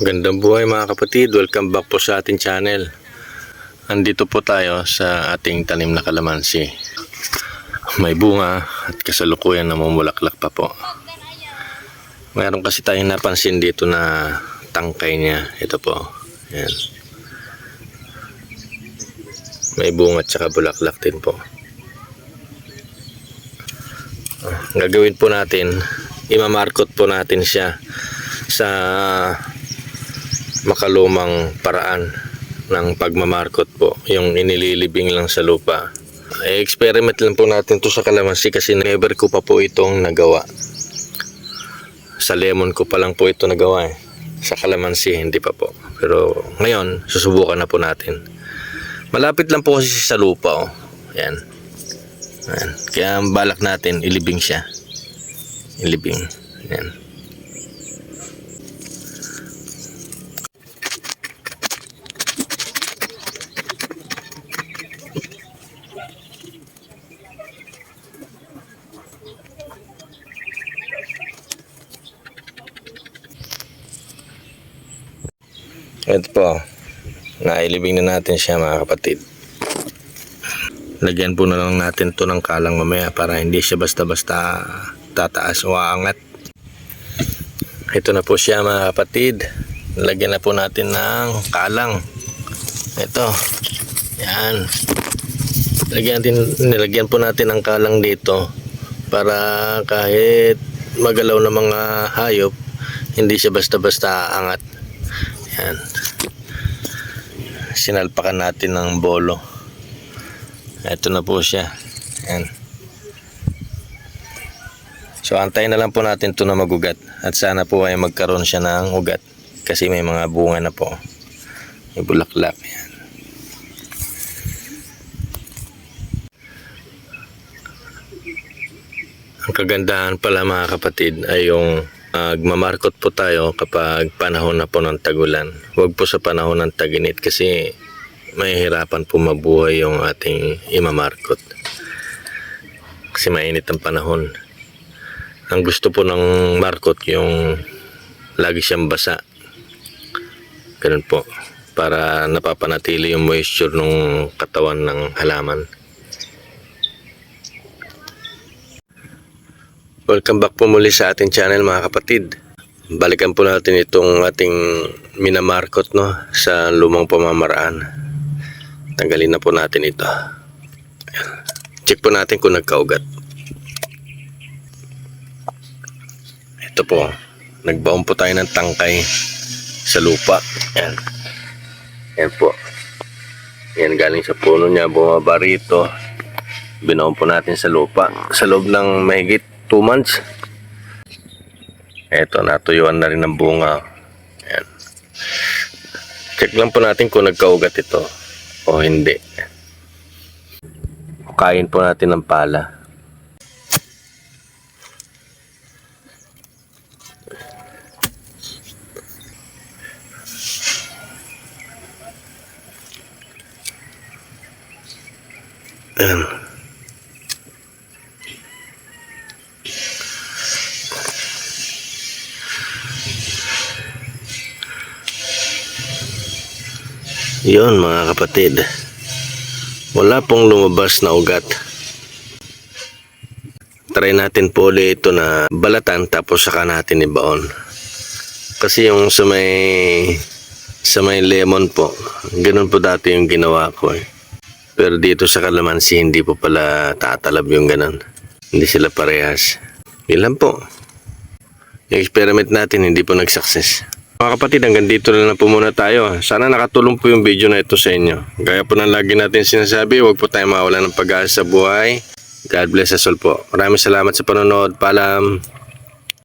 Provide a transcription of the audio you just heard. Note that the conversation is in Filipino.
Gandang buhay mga kapatid, welcome back po sa ating channel. Andito po tayo sa ating tanim na kalamansi. May bunga at kasalukuyan na mamulaklak pa po. Mayroon kasi tayong napansin dito na tangkay niya. Ito po. Yan. May bunga at saka bulaklak din po. Ah, Gagawin po natin, imamarkot po natin siya sa makalumang paraan ng pagmamarkot po. Yung inililibing lang sa lupa. I-experiment lang po natin to sa kalamansi kasi never ko pa po itong nagawa. Sa lemon ko pa lang po ito nagawa eh. Sa kalamansi, hindi pa po. Pero ngayon, susubukan na po natin. Malapit lang po kasi sa lupa oh. Yan. Yan. Kaya ang balak natin, ilibing siya. Ilibing. Yan. Ito po. Nailibing na natin siya mga kapatid. Lagyan po na lang natin to ng kalang mamaya para hindi siya basta-basta tataas o aangat. Ito na po siya mga kapatid. Lagyan na po natin ng kalang. Ito. Yan. Lagyan, natin, nilagyan po natin ng kalang dito para kahit magalaw na mga hayop, hindi siya basta-basta aangat. Yan. Sinalpakan natin ng bolo. Ito na po siya. Yan. So antayin na lang po natin to na magugat. At sana po ay magkaroon siya ng ugat. Kasi may mga bunga na po. May bulaklak. Yan. Kagandahan pala mga kapatid ay yung magmamarkot po tayo kapag panahon na po ng tagulan. Huwag po sa panahon ng taginit kasi mahihirapan po mabuhay yung ating imamarkot. Kasi mainit ang panahon. Ang gusto po ng markot yung lagi siyang basa. Ganun po. Para napapanatili yung moisture ng katawan ng halaman. Welcome back po muli sa ating channel mga kapatid. Balikan po natin itong ating minamarkot no, sa lumang pamamaraan. Tanggalin na po natin ito. Check po natin kung nagkaugat. Ito po. Nagbaon po tayo ng tangkay sa lupa. Ayan. Ayan po. Ayan galing sa puno niya. Bumaba rito. Binaon po natin sa lupa. Sa loob ng mahigit 2 months. Eto, natuyuan na rin ng bunga. Ayan. Check lang po natin kung nagkaugat ito o hindi. Kain po natin ng pala. Ayan. Yon mga kapatid. Wala pong lumabas na ugat. Try natin po ito na balatan tapos saka natin ibaon. Kasi yung sa may sa may lemon po, ganun po dati yung ginawa ko eh. Pero dito sa kalamansi hindi po pala tatalab yung ganun. Hindi sila parehas. Lang po. Yung experiment natin hindi po nag-success. Mga kapatid, hanggang dito na lang po muna tayo. Sana nakatulong po yung video na ito sa inyo. Gaya po ng lagi natin sinasabi, huwag po tayo mawala ng pag-asa sa buhay. God bless us all po. Maraming salamat sa panonood. Paalam.